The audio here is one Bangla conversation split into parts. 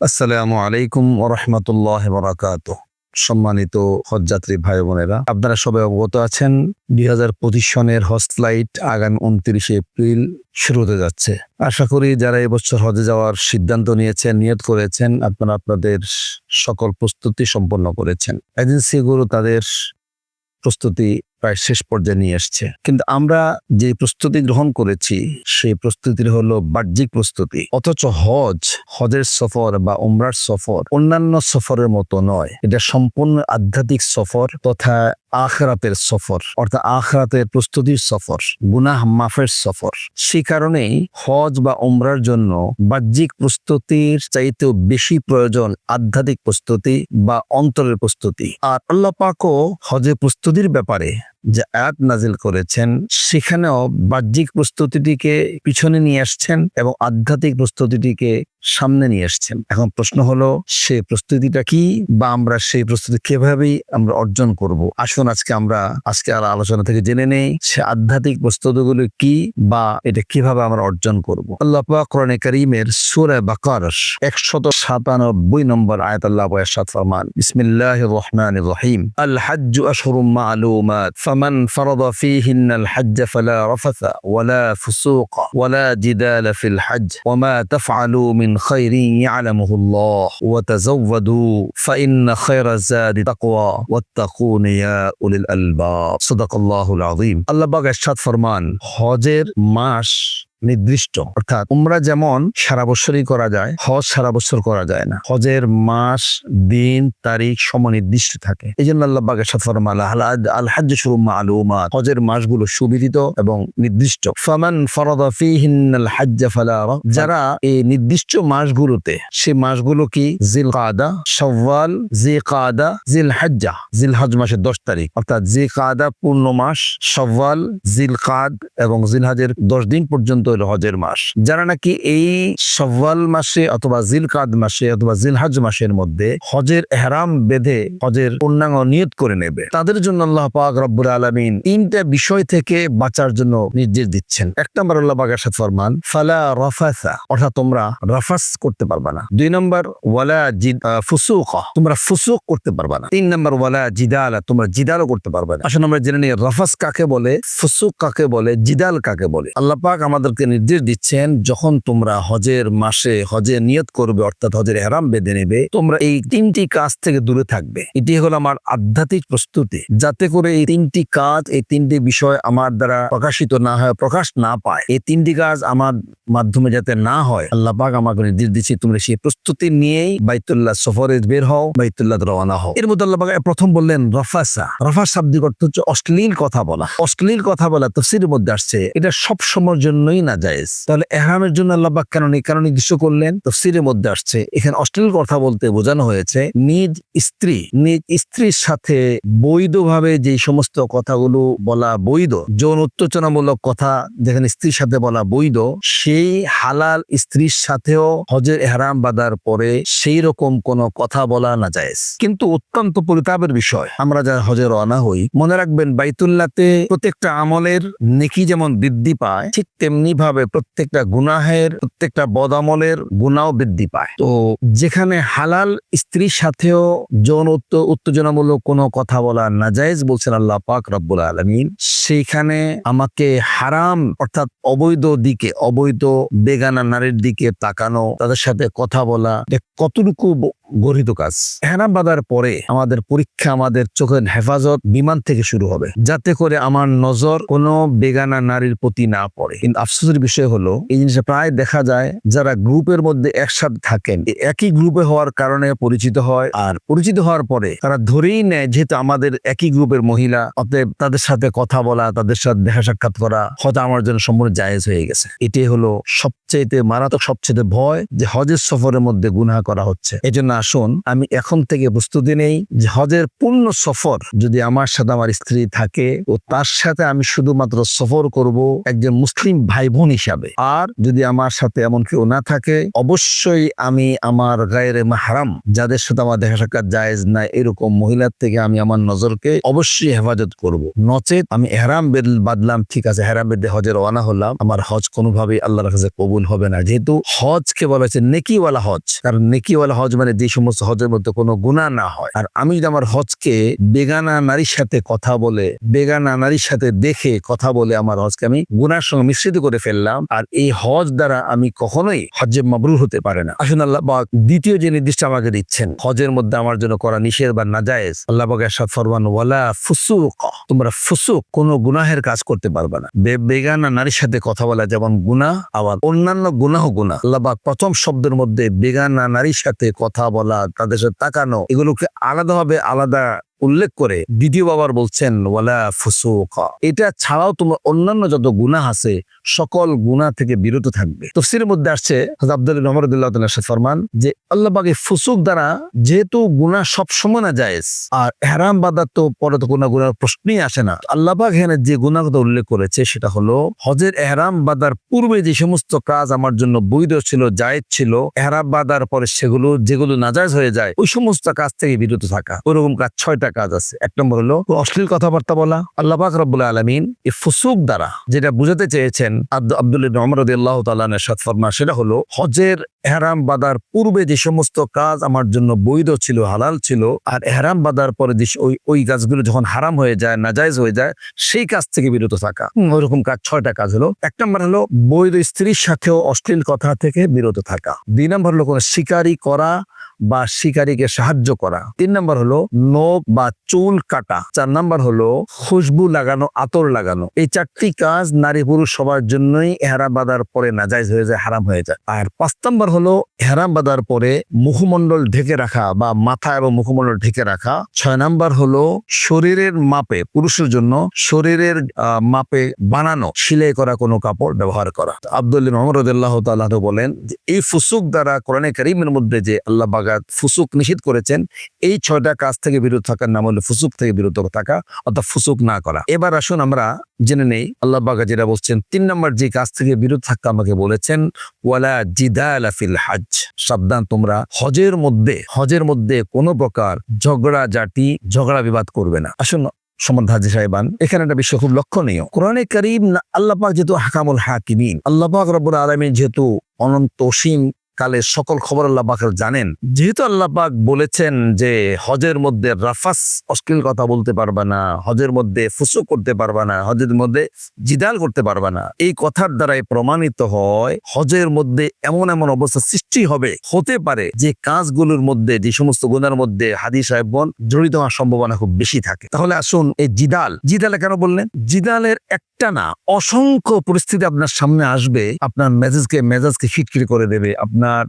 আসসালামু আলাইকুম ওরহমতুল্লাহ বরাকাত। সম্মানিত হজযাত্রী ভাই বোনেরা আপনারা সবাই অবগত আছেন, দুই হাজার পঁচিশ সনের হজ ফ্লাইট আগামী উনত্রিশে এপ্রিল শুরু হতে যাচ্ছে। আশা করি যারা এবছর হজে যাওয়ার সিদ্ধান্ত নিয়েছেন, নিয়ত করেছেন, আপনারা আপনাদের সকল প্রস্তুতি সম্পন্ন করেছেন। এজেন্সিগুলো তাদের প্রস্তুতি প্রায় শেষ পর্যায়ে নিয়ে এসছে কিন্তু আমরা যে প্রস্তুতি গ্রহণ করেছি, সেই প্রস্তুতির হলো বাহ্যিক প্রস্তুতি। অথচ হজ, হজের সফর বা উমরার সফর অন্যান্য সফরের মতো নয়। এটা সম্পূর্ণ আধ্যাত্মিক সফর তথা আখরাতের সফর, অর্থাৎ আখরাতের প্রস্তুতির সফর, গুনাহ মাফের সফর। সে কারণেই হজ বা উমরার জন্য বাহ্যিক প্রস্তুতির চাইতেও বেশি প্রয়োজন আধ্যাত্মিক প্রস্তুতি বা অন্তরের প্রস্তুতি। আর আল্লাহ পাকও হজের প্রস্তুতির ব্যাপারে যে আয়াত নাজিল করেছেন সেখানেও বাহ্যিক প্রস্তুতিটিকে পিছনে নিয়ে আসছেন এবং আধ্যাত্মিক প্রস্তুতিটিকে সামনে নিয়ে আসছেন এখন প্রশ্ন হলো, সে প্রস্তুতিটা কি বা আমরা সেই প্রস্তুতি কিভাবেই আমরা অর্জন করব? আসুন আজকে আমরা, আজকে আর আলোচনা থেকে জেনে নেই, সে আধ্যাত্মিক প্রস্তুতিগুলো কি বা এটা কীভাবে আমরা অর্জন করব? আল্লাহ কোরআনে কারীমের সূরা বাকার একশত সাতানব্বই নম্বর আয়াত আল্লাহ এরশাদ ফরমান, বিসমিল্লাহির রহমানির রহিম, আল হাজ্জু আশহুরুম মা'লুমাত, ফামান ফারাদা ফীহিন্নাল হাজ্জ ফালা রাফাথা ওয়ালা ফুসুকা, ওয়ালা জিদালা ফিল হজ্জ ওয়ামা তাফআলু মিন খাইরিন ইয়ালামুহু আল্লাহ وتزودوا فإن خير الزاد تقوى واتقون يا أولي الألباب صدق الله العظيم আল্লাহ পাক ইরশাদ ফরমান হজের মাস নির্দিষ্ট। অর্থাৎ উমরা যেমন সারা বছরই করা যায়, হজ সারা বছর করা যায় না। হজের মাস, দিন, তারিখ সমনির্দিষ্ট থাকে। এই জন্য আল্লাহ হজের মাসগুলো সুবিদিত এবং নির্দিষ্ট। যারা এই নির্দিষ্ট মাসগুলোতে, সে মাসগুলো কি? জিল কাদা শাওয়াল জি কাদা জিল হাজ্জা জিল হজ মাসের দশ তারিখ। অর্থাৎ জি কাদা পূর্ণ মাস সওয়াল জিল কাদ এবং জিলহাজের দশ দিন পর্যন্ত হলো হজের মাস। যারা নাকি এই সওয়াল মাসে অথবা জিলকাদ মাসে অথবা জিলহাজ মাসের মধ্যে হজের এহরাম বেঁধে হজের পূর্ণাঙ্গ নিয়ত করে নেবে তাদের জন্য আল্লাহ পাক রব্বুল আলমিন তিনটা বিষয় থেকে বাঁচার জন্য নির্দেশ দিচ্ছেন। এক নম্বর আল্লাহ পাক এরশাদ ফরমান ফালা রফাসা অর্থাৎ তোমরা রাফাস করতে পারবা না। দুই নম্বর ওয়ালা আহ, তোমরা ফুসুক করতে পারবা না। তিন নম্বর ওয়ালা জিদালা তোমরা জিদালও করতে পারবে না। আসলে আমরা জেনে নিই রাফাস কাকে বলে ফুসুক কাকে বলে জিদাল কাকে বলে? আল্লাহ পাক আমাদেরকে নির্দেশ দিচ্ছেন, যখন তোমরা হজের মাসে হজের নিয়ত করবে, অর্থাৎ হজের হেরাম বেঁধে নেবে, তোমরা এই তিনটি কাজ থেকে দূরে থাকবে। এটি হলো আমার আধ্যাত্মিক প্রস্তুতি। যাতে করে এই তিনটি কাজ, এই তিনটি বিষয় আমার দ্বারা প্রকাশিত না হয়, প্রকাশ না পায়, এই তিনটি কাজ আমার মাধ্যমে যাতে না হয়, আল্লাহ পাক আমাকে নির্দেশ দিচ্ছে, তোমরা সেই প্রস্তুতি নিয়েই বাইতুল্লাহ সফরে বের হও, বাইতুল্লাহ রওনা হও। এর মধ্যে আল্লাহ পাক প্রথম বললেন, রফাসা। রফাস শাব্দিক অর্থ হচ্ছে অশ্লীল কথা বলা। অশ্লীল কথা বলা, তফসিরের মধ্যে আসছে, এটা সব সময়ের জন্যই না জায়েজ। তাহলে এহরামের জন্য আল্লাহ পাক কেন কেন নির্দিষ্ট করলেন? তফসিরের মধ্যে আসছে। এখানে অশ্লীল কথা বলতে বোঝানো হয়েছে, নিজ স্ত্রী, নিজ স্ত্রীর সাথে বৈধভাবে যে সমস্ত কথাগুলো বলা বৈধ, যৌন উত্তেজনামূলক কথা যেখানে স্ত্রীর সাথে বলা বৈধ, সেই হালাল স্ত্রীর সাথেও হজের এহরাম বাঁধার পরে সেই রকম কোনো কথা বলা না যায় কিন্তু অত্যন্ত পরিতাপের বিষয়। আমরা যারা হজে রওনা হই, মনে রাখবেন বাইতুল্লাতে প্রত্যেকটা আমলের নেকি যেমন বৃদ্ধি পায়, ঠিক তেমনি ভাবে প্রত্যেকটা গুনাহের, প্রত্যেকটা বদ আমলের গুনাও বৃদ্ধি পায়। তো যেখানে হালাল স্ত্রীর সাথেও যৌন উত্তেজনামূলক কোনো কথা বলা নাজায়েজ বলছেন আল্লাহ পাক রব্বুল আলমিন, সেইখানে আমাকে হারাম অর্থাৎ অবৈধ দিকে, অবৈধ বেগানা নারীর দিকে তাকানো, তাদের সাথে কথা বলা কতটুকু গরিত কাজ। হেরাম বাঁধার পরে আমাদের পরীক্ষা, আমাদের চোখের হেফাজত বিমান থেকে শুরু হবে। যাতে করে আমার নজর কোনো বেগানা নারীর প্রতি না পড়ে। কিন্তু আফসোসের বিষয় হলো, এই জিনিসটা প্রায় দেখা যায়, যারা গ্রুপের মধ্যে একসাথে থাকেন একই গ্রুপে হওয়ার কারণে পরিচিত হয়। আর পরিচিত হওয়ার পরে তারা ধরেই নেয়, যেহেতু আমাদের একই গ্রুপের মহিলা, অতএব তাদের সাথে কথা বলা, তাদের সাথে দেখা সাক্ষাৎ করা, হয়তো আমার জন্য সম্পূর্ণ জায়েজ হয়ে গেছে। এটি হলো সবচেয়ে মারাত্মক সবচেয়ে ভয় যে হজের সফরের মধ্যে গুনাহ করা হচ্ছে। এই জন্য আসুন, আমি এখন থেকে প্রস্তুতি নেই হজের পূর্ণ সফর যদি আমার সাথে আমার স্ত্রী থাকে ও তার সাথে আমি শুধুমাত্র সফর করব একজন মুসলিম ভাই বোন হিসাবে। আর যদি আমার সাথে এমন কেউ না থাকে, অবশ্যই আমি আমার গায়ের মাহারাম, যাদের সাথে আমার দেখা সাক্ষাৎ জায়েজ না, এরকম মহিলার থেকে আমি আমার নজরকে অবশ্যই হেফাজত করব। নচেত আমি এহরাম বেদ, বাদলাম, ঠিক আছে হেরাম বেদে হজে রওনা হলাম, আমার হজ কোনোভাবেই আল্লাহর কাছে কবুল হবে না। যেহেতু হজকে বলা হয়েছে নেকিওয়ালা হজ। কারণ নেকিওয়ালা হজ মানে যে সমস্ত হজের মধ্যে কোনো গুণা না হয়। আর আমি যদি আমার হজকে বেগানা নারীর সাথে কথা বলে, বেগানা নারীর সাথে দেখে কথা বলে আমার হজকে আমি গুনার সঙ্গে মিশ্রিত করে ফেললাম, আর এই হজ দ্বারা আমি কখনোই হজে মাবরুর হতে পারে না। আসুন আল্লাহ পাক দ্বিতীয় যে নির্দিষ্ট আমাকে দিচ্ছেন, হজের মধ্যে আমার জন্য করা নিষেধ বা নাজায়েজ, আল্লাহ পাক এরশাদ ফরমান, ওয়ালা ফুসুক তোমরা ফুসুক, কোনো গুনাহের কাজ করতে পারবে না। বেগানা নারীর সাথে কথা বলা যেমন গুনাহ, আবার অন্যান্য গুনাহ গুনাহ। আল্লাহ পাক প্রথম শব্দের মধ্যে বেগানা নারীর সাথে কথা বলা তাদের সাথে তাকানো এগুলোকে আলাদাভাবে আলাদা উল্লেখ করে দ্বিতীয় বাবার বলছেন, ওয়ালা ফুসুকা। এটা ছাড়াও তোমার অন্যান্য যত গুনাহ আছে, সকল গুনাহ থেকে বিরত থাকবে। তফসিরের মধ্যে আসছে আব্দুল নমরুল্লাহ ফরমান যে আল্লাহ পাকে ফুসুক দ্বারা যেহেতু গুনাহ সব সময় না জায়েজ আর হেরাম বাদার তো পরে তো কোনো গুনার প্রশ্নই আসে না আল্লাহ পাক এখানে যে গুনাহ কথা উল্লেখ করেছে সেটা হলো, হজের এহরাম বাদার পূর্বে যে সমস্ত কাজ আমার জন্য বৈধ ছিল, জায়েজ ছিল, এহরাম বাদার পরে সেগুলো, যেগুলো নাজায়জ হয়ে যায়, ওই সমস্ত কাজ থেকে বিরত থাকা। ওরকম কাজ ছয়টা কাজ আছে। এক নম্বর হলো অশ্লীল কথাবার্তা বলা। আল্লাহ পাক রব্বুল আলমিন এই ফুসুক দ্বারা যেটা বুঝাতে চেয়েছেন আব্দ- আব্দুল অমর আল্লাহ তাল্লাহ সৎফরমা সেটা হলো হজের এহরাম বাদার পূর্বে যে সমস্ত কাজ আমার জন্য বৈধ ছিল, হালাল ছিল, আর এহরাম বাদার পরে ওই ওই কাজগুলো যখন হারাম হয়ে যায়, নাজায়জ হয়ে যায়, সেই কাজ থেকে বিরত থাকা। ওইরকম কাজ, ছয়টা কাজ হলো। এক নম্বর হলো, বৈধ স্ত্রীর সাথেও অশ্লীল কথা থেকে বিরত থাকা। দুই নম্বর হলো কোনো শিকারি করা বা শিকারীকে সাহায্য করা। তিন নম্বর হলো নখ বা চুল কাটা। চার নাম্বার হলো খুশবু লাগানো, আতর লাগানো। এই চারটি কাজ নারী পুরুষ সবার জন্যই এহারাম বাঁধার পরে নাজাইজ হয়ে যায়, হারাম হয়ে যায়। আর পাঁচ নম্বর হলো এহারাম বাঁধার পরে মুখমণ্ডল ঢেকে রাখা বা মাথা এবং মুখমণ্ডল ঢেকে রাখা। ছয় নাম্বার হলো শরীরের মাপে, পুরুষের জন্য শরীরের মাপে বানানো, সিলাই করা কোনো কাপড় ব্যবহার করা। আব্দুল্লাহ মোহাম্মদ রদুল্লাহ তাল্লাহ বলেন এই ফুসুক দ্বারা কোরআনে করিমের মধ্যে যে আল্লাহ বাগাত ফুসুক নিষেধ করেছেন, এই ছয়টা কাজ থেকে বিরত থাকার নাম হলো ফুসুক থেকে বিরত থাকা, অর্থাৎ ফুসুক না করা। এবার আসুন আমরা জেনে নেই, আল্লাহ বাগা যেটা বলছেন, তিন নম্বর যে কাজ থেকে বিরত থাকতে আমাকে বলেছেন, ওয়ালা ফিল হজ সাবধান তোমরা, হজের মধ্যে হজের মধ্যে কোনো প্রকার ঝগড়া জাতি, ঝগড়া বিবাদ করবে না। আসুন সমর্থ হাজি সাহেবান, এখানে একটা বিষয় খুব আল্লাহ যেহেতু হাকামুল হাকিমিন যেহেতু অনন্ত অসীম কালে সকল খবর আল্লাহ পাকের জানেন। যেহেতু আল্লাহ পাক বলেছেন যে, হজের মধ্যে রাফাস অশ্লীল কথা বলতে পারবা না, হজের মধ্যে ফুসু করতে পারবা না, হজের মধ্যে জিদাল করতে পারবা না, এই কথার দ্বারাই প্রমাণিত হয়, হজের মধ্যে এমন এমন অবস্থা সৃষ্টি হবে, হতে পারে যে কাজগুলোর মধ্যে, যে সমস্ত গুণের মধ্যে হাদি সাহেবগণ জড়িত হওয়ার সম্ভাবনা খুব বেশি থাকে। তাহলে আসুন এই জিদাল, জিদালে কেন বললেন? জিদালের একটা না, অসংখ্য পরিস্থিতি আপনার সামনে আসবে, আপনার মেজাজকে মেজাজকে খিটখিট করে দেবে, আপনার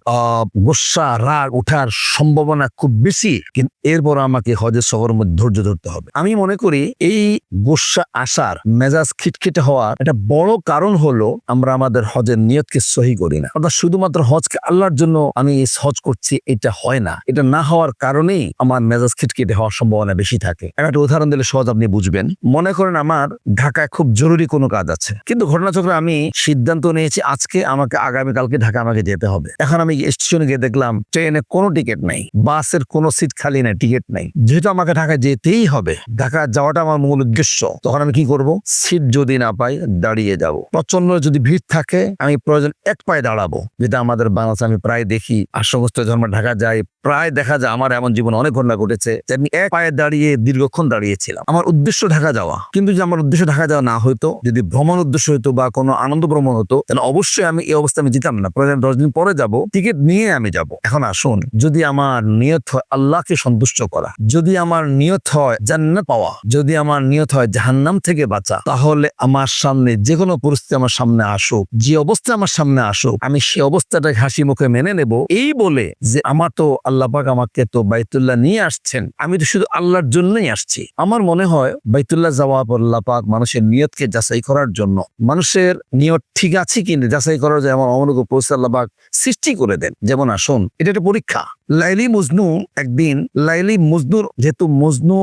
গোসা, রাগ ওঠার সম্ভাবনা খুব বেশি, কিন্তু এরপর আমাকে হজের শহরের মধ্যে ধৈর্য ধরতে হবে। আমি মনে করি এই গোসা আসার, মেজাজ খিটখিটে হওয়ার একটা বড় কারণ হলো আমরা আমাদের হজের নিয়তকে সহি করি না। অর্থাৎ শুধুমাত্র হজকে আল্লাহর জন্য আমি হজ করছি, এটা হয় না। এটা না হওয়ার কারণেই আমার মেজাজ খিটখিটে হওয়ার সম্ভাবনা বেশি থাকে। একটা উদাহরণ দিলে সহজ আপনি বুঝবেন। মনে করেন আমার ঢাকায় খুব জরুরি কোনো কাজ আছে। কিন্তু ঘটনাচক্রে আমি সিদ্ধান্ত নিয়েছি, আজকে আমাকে আগামীকালকে ঢাকা আমাকে যেতে হবে। এখন আমি স্টেশনে গিয়ে দেখলাম, ট্রেনে কোনো টিকিট নাই, বাসের কোনো সিট খালি নাই, টিকিট নাই। যেহেতু আমাকে ঢাকায় যেতেই হবে, ঢাকা যাওয়াটা আমার মূল উদ্দেশ্য। তখন আমি কি করব? সিট যদি না পাই দাঁড়িয়ে যাব। প্রচণ্ড যদি ভিড় থাকে, আমি প্রয়োজন এক পায়ে দাঁড়াবো। যেটা আমাদের বাংলাদেশে আমি প্রায় দেখি, আর সমস্ত ধর্ম ঢাকা যাই প্রায় দেখা যায় আমার এমন জীবন অনেক ঘটনা ঘটেছে যে আমি এক পায়ে দাঁড়িয়ে দীর্ঘক্ষণ দাঁড়িয়েছিলাম। আমার উদ্দেশ্য ঢাকা যাওয়া। কিন্তু যদি আমার উদ্দেশ্য ঢাকা যাওয়া না হতো, যদি ভ্রমণ উদ্দেশ্য হতো বা কোনো আনন্দ ভ্রমণ হতো, তাহলে অবশ্যই আমি এই অবস্থায় আমি যেতাম না। প্রয়োজন দশ দিন পরে যাব, টিকিট নিয়ে আমি যাব। এখন আসুন, যদি আমার নিয়ত হয় আল্লাহকে সন্তুষ্ট করা, যদি আমার নিয়ত হয় জান্নাত পাওয়া, যদি আমার নিয়ত হয় জাহান্নাম থেকে বাঁচা, তাহলে আমার সামনে যে কোনো পরিস্থিতি আমার সামনে আসুক, যে অবস্থা আমার সামনে আসুক, আমি সেই অবস্থাটাকে হাসি মুখে মেনে নেব। এই বলে যে, আমার তো আল্লাহ পাক আমাকে তো বাইতুল্লাহ নিয়ে আসছেন, আমি তো শুধু আল্লাহর জন্যই আসছি। আমার মনে হয় বাইতুল্লাহ যাওয়া পর আল্লাহ পাক মানুষের নিয়তকে যাচাই করার জন্য। মানুষের নিয়ত ঠিক আছে কি যাচাই করার জন্য আমার অমনুক পৌঁছাল্লাবাক সৃষ্টি করে দেন। যেমন আসুন, এটা একটা পরীক্ষা। লাইলি মজনু একদিন, লাইলি মজনুর, যেহেতু মজনু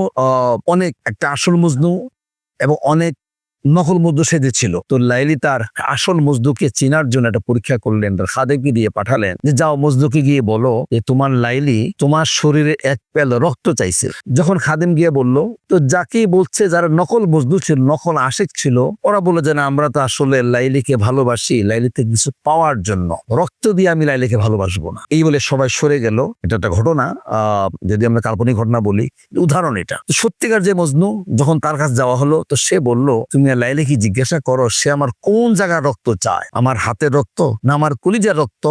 অনেক, একটা আসল মজনু এবং অনেক নকল মজদু সেজেছিল তো লাইলি তার আসল মজদুকে চিনার জন্য একটা পরীক্ষা করলেন, তার খাদেমকে দিয়ে পাঠালেন। যে যাও মজদুকে গিয়ে বলো যে তোমার লাইলি তোমার শরীরে এক পেল রক্ত চাইছে। যখন খাদেম গিয়ে বলল, তো যাকে বলছে যারা নকল মজদু ছিল নকল আশেক ছিল, ওরা বলে যে না, আমরা তো আসলে লাইলিকে ভালোবাসি, লাইলিতে কিছু পাওয়ার জন্য। রক্ত দিয়ে আমি লাইলিকে ভালোবাসবো না। এই বলে সবাই সরে গেল। এটা একটা ঘটনা যদি আমরা কাল্পনিক ঘটনা বলি, উদাহরণ এটা। সত্যিকার যে মজনু, যখন তার কাছে যাওয়া হলো, তো সে বলল, তুমি লাইলে কি জিজ্ঞাসা করো, সে আমার কোন জায়গার রক্ত চায়? আমার হাতের রক্ত না আমার কলিজার রক্ত?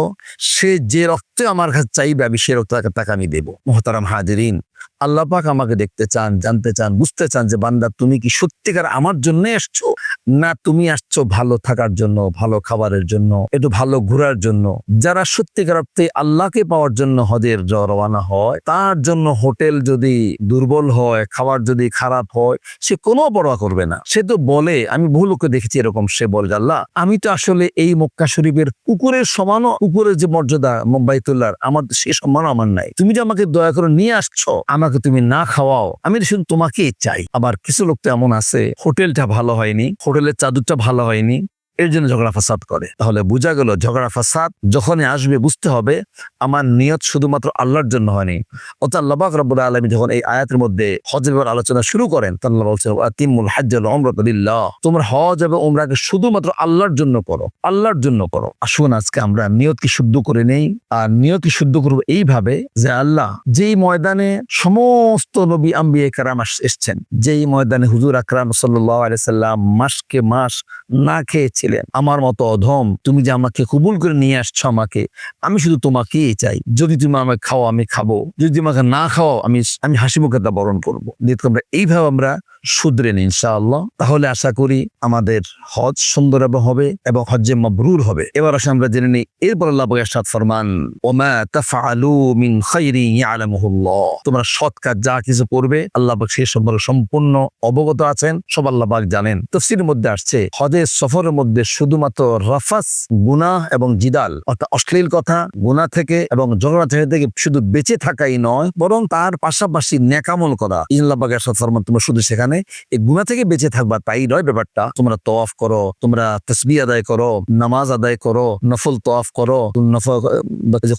সে যে রক্ত আমার কাছে চাইবে, আমি সে রক্ত তাকে আমি দেবো। মোহতারাম হাজরিন আল্লাপাক আমাকে দেখতে চান, জানতে চান, বুঝতে চান যে বান্দা, তুমি কি সত্যিকার আমার জন্য এসছো? না, তুমি আসছো ভালো থাকার জন্য, ভালো খাবারের জন্য, একটু ভালো ঘোরার জন্য। যারা সত্যিকার অর্থে আল্লাহকে পাওয়ার জন্য হজের জ- রওনা হয়, তার জন্য হোটেল যদি দুর্বল হয়, খাবার যদি খারাপ হয়, সে কোনো পরোয়া করবে না। সে তো বলে, আমি বহু লোককে দেখেছি এরকম, সে বলে, আল্লাহ, আমি তো আসলে এই মক্কা শরীফের কুকুরের সমানও কুকুরের যে মর্যাদা মোবাইতুল্লাহর আমার সে সম্মান আমার নাই। তুমি যে আমাকে দয়া করে নিয়ে আসছো, আমাকে তুমি না খাওয়াও, আমি শুধু তোমাকেই চাই। আবার কিছু লোক তো এমন আছে, হোটেলটা ভালো হয়নি হোটেলের চাদরটা ভালো হয়নি। এর জন্য ঝগড়া ফাসাদ করে। তাহলে বোঝা গেল ঝগড়া ফাসাদ যখনই আসবে বুঝতে হবে, আমার নিয়ত শুধুমাত্র আল্লাহর জন্য হয়নি। অর্থাৎ আল্লাহ রব্বুল আলমী যখন এই আয়াতের মধ্যে হজের ব্যাপারে আলোচনা শুরু করেন তা আল্লাহ বলছে আতিমুল হাজ্জাল ওমরাতুলিল্লাহ তোমরা হজ এবং ওমরাকে শুধুমাত্র আল্লাহর জন্য করো, আল্লাহর জন্য করো। আসুন আজকে আমরা নিয়তকে শুদ্ধ করে নেই, আর নিয়তকে শুদ্ধ করব এইভাবে যে আল্লাহ যেই ময়দানে সমস্ত নবী আম্বিয়ে কারাম আস- এসছেন, যেই ময়দানে হুজুর আকরাম সাল্লাহ আলাইসাল্লাম মাসকে মাস না খেয়েছিলেন আমার মতো অধম, তুমি যে আমাকে কবুল করে নিয়ে আসছো আমাকে, আমি শুধু তোমাকেই চাই। যদি তুমি আমাকে খাও, আমি খাব। যদি আমাকে না খাও আমি আমি হাসি মুখে তা বরণ করব। আমরা এইভাবে আমরা শুধরে নিই ইনশাআল্লাহ। তাহলে আশা করি আমাদের হজ সুন্দর হবে এবং হজ্জে মাবরুর হবে। এবার আসে আমরা জেনে নিই, এরপর আল্লাহ সাদ ফরমান, ওমা তাফআলু মিন খাইরি ইয়ালামুহুল্লাহ। তোমরা সৎ কাজ, যা কিছু করবে, আল্লাহ সেই সম্পর্কে সম্পূর্ণ অবগত আছেন। সব আল্লাহ পাক জানেন। তফসিরের মধ্যে আসছে, হজের সফরের মধ্যে শুধুমাত্র রাফাস গুনাহ এবং জিদাল, অর্থাৎ অশ্লীল কথা গুনাহ থেকে এবং ঝগড়া থেকে থেকে শুধু বেঁচে থাকাই নয়, বরং তার পাশাপাশি নেকামল করা। পাকের তোমরা শুধু সেখানে এই গুণা থেকে বেঁচে থাকবা, তাই নয় ব্যাপারটা। তোমরা তওয়াফ করো, তোমরা তসবি আদায় করো, নামাজ আদায় করো, নফল তওয়াফ করো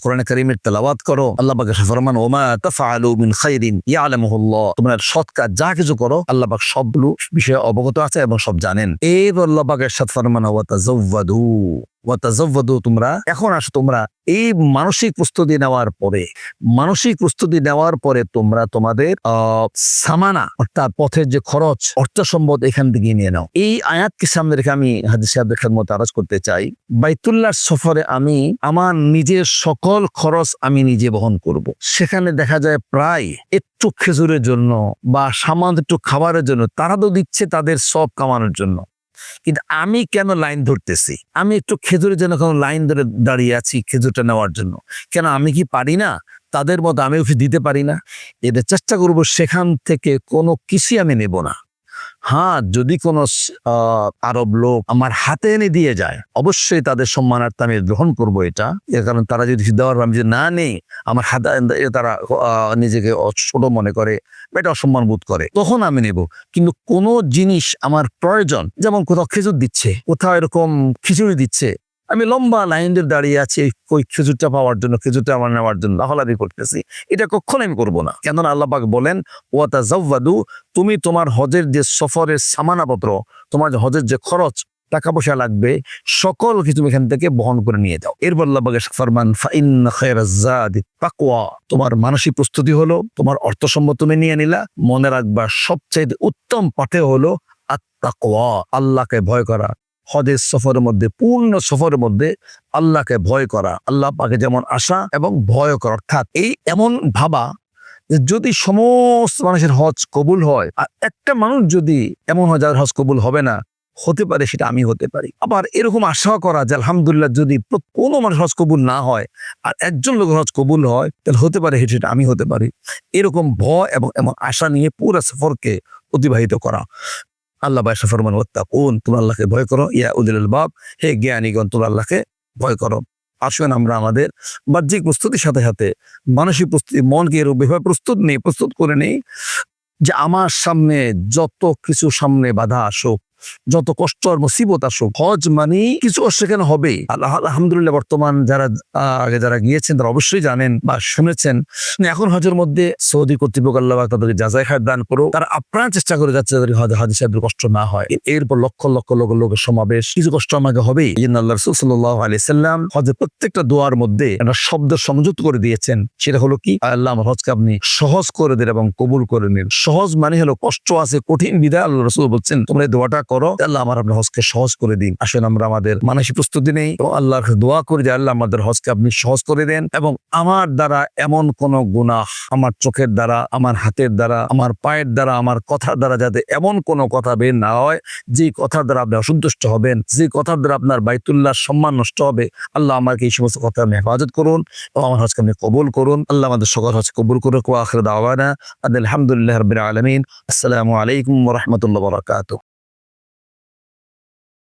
কোরআন কারিমের তেলাওয়াত করো। আল্লাহ যা কিছু করো, আল্লাহ পাক সবগুলো বিষয়ে অবগত আছে এবং সব জানেন। এই আল্লাহ পাকের সাথে ফরমান ওয়া তাজাওয়াদু ওয়া তাজাওয়াদু তোমরা, এখন আসো তোমরা এই মানসিক প্রস্তুতি নেওয়ার পরে। মানসিক প্রস্তুতি নেওয়ার পরে তোমরা তোমাদের সামানা, অর্থাৎ পথের যে খরচ অর্থ সম্পদ এখান থেকে নিয়ে নাও। এই আয়াতকে সামনে রেখে আমি হাদিস সাহেবের খেদমত আরজ করতে চাই। বাইতুল্লাহর সফরে আমি আমার নিজের সকল খরচ আমি নিজে বহন করব। সেখানে দেখা যায় প্রায় একটু খেজুরের জন্য বা সামান্য একটু খাবারের জন্য তারা তো দিচ্ছে তাদের সব কামানোর জন্য। কিন্তু আমি কেন লাইন ধরতেছি? আমি একটু খেজুরের জন্য কোনো লাইন ধরে দাঁড়িয়ে আছি খেজুরটা নেওয়ার জন্য। কেন আমি কি পারি না? তাদের মতো আমি ওকে দিতে পারি না? এদের চেষ্টা করব সেখান থেকে কোনো কিছুই আমি নেব না। হ্যাঁ যদি কোনো আরব লোক আমার হাতে এনে দিয়ে যায়, অবশ্যই তাদের সম্মানার্থে আমি গ্রহণ করব এটা। এর কারণ তারা যদি দেওয়ার আমি যে না নেই, আমার হাত তারা নিজেকে ছোট মনে করে এটা অসম্মান বোধ করে, তখন আমি নেব। কিন্তু কোনো জিনিস আমার প্রয়োজন, যেমন কোথাও খেজুর দিচ্ছে, কোথাও এরকম খিচুড়ি দিচ্ছে আমি লম্বা লাইন দিয়ে দাঁড়িয়ে আছি, ওই খেজুরটা পাওয়ার জন্য, খেজুরটা আমার নেওয়ার জন্য লাহলাদি করতেছি। এটা কখনো আমি করব না। কেননা আল্লাহ পাক বলেন ওয়াতা জাওয়াদু তুমি তোমার হজের যে সফরের সামানাপত্র, তোমার হজের যে খরচ, টাকা পয়সা লাগবে সকল কিছু এখান থেকে বহন করে নিয়ে যাও। এরপর আল্লাহ পাক ফরমান ফাইন তোমার মানসিক প্রস্তুতি হলো, তোমার অর্থ সম্পদ তুমি নিয়ে নিলা। মনে রাখবা সবচেয়ে উত্তম পাঠে হলো আত্মাকওয়া আল্লাহকে ভয় করা। হজের সফরের মধ্যে, পূর্ণ সফরের মধ্যে আল্লাহকে ভয় করা, আল্লাহ পাকে যেমন আশা এবং ভয় করা। অর্থাৎ এই এমন ভাবা যদি সমস্ত মানুষের হজ কবুল হয়, আর একটা মানুষ যদি এমন হয় যার হজ কবুল হবে না, হতে পারে সেটা আমি হতে পারি। আবার এরকম আশা করা যে আলহামদুলিল্লাহ যদি কোনো মানুষ হজ কবুল না হয়, আর একজন লোক হজ কবুল হয়, তাহলে হতে পারে সেটা আমি হতে পারি। এরকম ভয় এবং এমন আশা নিয়ে পুরো সফরকে অতিবাহিত করা। আল্লাহ বাসা ফরমান কোন তোমরা আল্লাহকে ভয় করো। ইয়া উদিল বাব, হে জ্ঞানীগণ, তোমরা আল্লাহকে ভয় করো। আসুন আমরা আমাদের বাহ্যিক প্রস্তুতির সাথে সাথে মানসিক প্রস্তুতি, মনকে এরূপ ভাবে প্রস্তুত নেই, প্রস্তুত করে নেই যে আমার সামনে যত কিছু সামনে বাধা আসুক যত কষ্ট আর মুসিবত আসুক, হজ মানে কিছু সেখানে হবে আলহামদুলিল্লাহ বর্তমান যারা আগে যারা গিয়েছেন, তারা অবশ্যই জানেন বা শুনেছেন। এখন হজের মধ্যে সৌদি কর্তৃপক্ষ আল্লাহ তাদেরকে যাচাই খায় দান করো তারা আপ্রাণ চেষ্টা করে যাচ্ছে যাদের হজ, হাজি সাহেবের কষ্ট না হয়। এরপর লক্ষ লক্ষ লোক, লোকের সমাবেশ। কিছু কষ্ট আমাকে হবেই। আল্লাহ রসুল সাল্লাহ আলি সাল্লাম হজের প্রত্যেকটা দোয়ার মধ্যে একটা শব্দ সংযুক্ত করে দিয়েছেন। সেটা হলো কি? আল্লাহ, আমার হজকে আপনি সহজ করে দেন এবং কবুল করে নিন। সহজ মানে হলো কষ্ট আছে, কঠিন বিদায় আল্লাহ রসুল বলছেন, তোমরা এই দোয়াটা করো আল্লাহ আমার আপনার হজকে সহজ করে দিন। আসেন আমরা আমাদের মানসিক প্রস্তুতি নেই, এবং আল্লাহর কাছে দোয়া করি যে আল্লাহ আমাদের হজকে আপনি সহজ করে দেন, এবং আমার দ্বারা এমন কোন গুনাহ আমার চোখের দ্বারা, আমার হাতের দ্বারা, আমার পায়ের দ্বারা, আমার কথার দ্বারা যাতে এমন কোনো কথা বের না হয়, যে কথার দ্বারা আপনি অসন্তুষ্ট হবেন, যে কথার দ্বারা আপনার বাইতুল্লাহ সম্মান নষ্ট হবে। আল্লাহ আমাকে এই সমস্ত কথা আপনি হেফাজত করুন, এবং আমার হজকে আপনি কবুল করুন। আল্লাহ আমাদের সকল হজ কবুল করুক, ওয়া আখির দাওয়ানা আলহামদুলিল্লাহ রবিল আলমিন। আসসালামু আলাইকুম রহমতুল্লাহ বরাকাতুহ।